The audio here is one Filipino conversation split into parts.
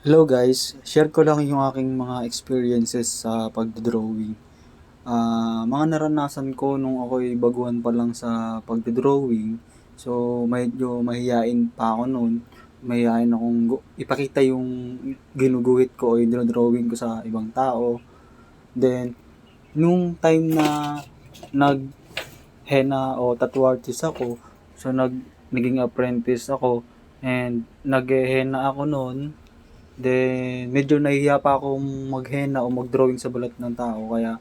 Hello guys, share ko lang yung aking mga experiences sa pagdodrawing. Ah, mga naranasan ko nung ako'y baguhan pa lang sa pagdodrawing. So, medyo mahiyain pa ako noon. Mahiyain akong ipakita yung ginuguhit ko o yung dinodrawing ko sa ibang tao. Then, nung time na nag henna o tattoo artist ako, so nag naging apprentice ako and nag-henna ako noon Then, medyo nahihiya pa akong mag-henna o mag-drawing sa balat ng tao. Kaya,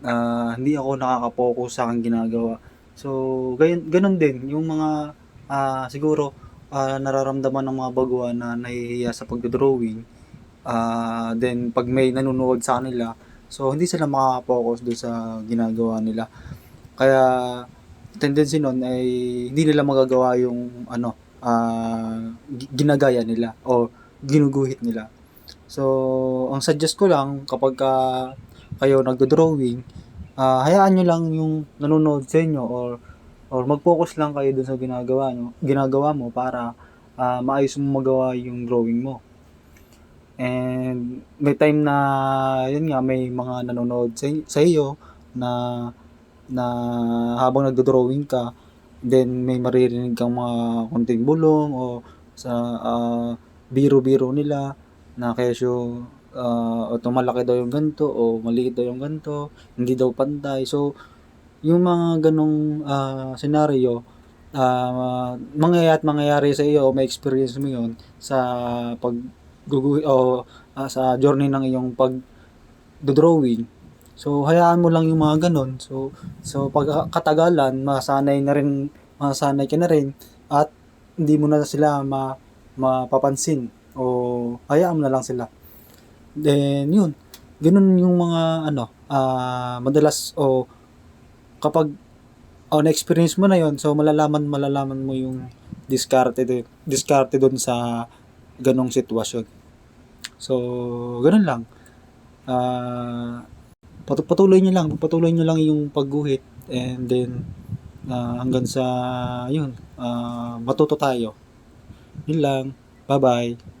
ah, hindi ako nakaka-focus sa aking ginagawa. So, gayon, ganun din. Yung mga, ah, siguro, ah, nararamdaman ng mga baguhan na nahihiya sa pagdodrawing. Ah, then, pag may nanonood sa kanila, so, hindi sila makaka-focus doon sa ginagawa nila. Kaya, tendency nun ay hindi nila magagawa yung, ano, gi- ginagaya nila o ginuguhit nila. So, ang suggest ko lang kapag ka kayo nagdo-drawing, ah, hayaan nyo lang yung nanonood sa inyo or or mag-focus lang kayo dun sa ginagawa nyo, ginagawa mo para ah, maayos mo magawa yung drawing mo. And may time na yun nga may mga nanonood sa, sa iyo na na habang nagdo-drawing ka, then may maririnig kang mga konting bulong o sa ah, biro-biro nila na kesyo ah, o tumalaki daw yung ganito o maliit daw yung ganito, hindi daw pantay. So, yung mga ganong ah, senaryo, ah, mangyayat mangyayari sa iyo o may experience mo yon sa pag o ah, sa journey ng iyong pag drawing So, hayaan mo lang yung mga ganon. So, so pag katagalan, masanay na rin, masanay ka na rin at hindi mo na sila ma, mapapansin o hayaan mo na lang sila. Then, yun. Ganun yung mga ano, ah madalas o kapag o na-experience mo na yon so malalaman malalaman mo yung diskarte diskarte doon sa ganong sitwasyon. So, ganun lang. Patu- patuloy nyo lang, patuloy nyo lang yung pagguhit and then ah, hanggang sa yun, ah, matuto tayo. Yun lang. Bye-bye.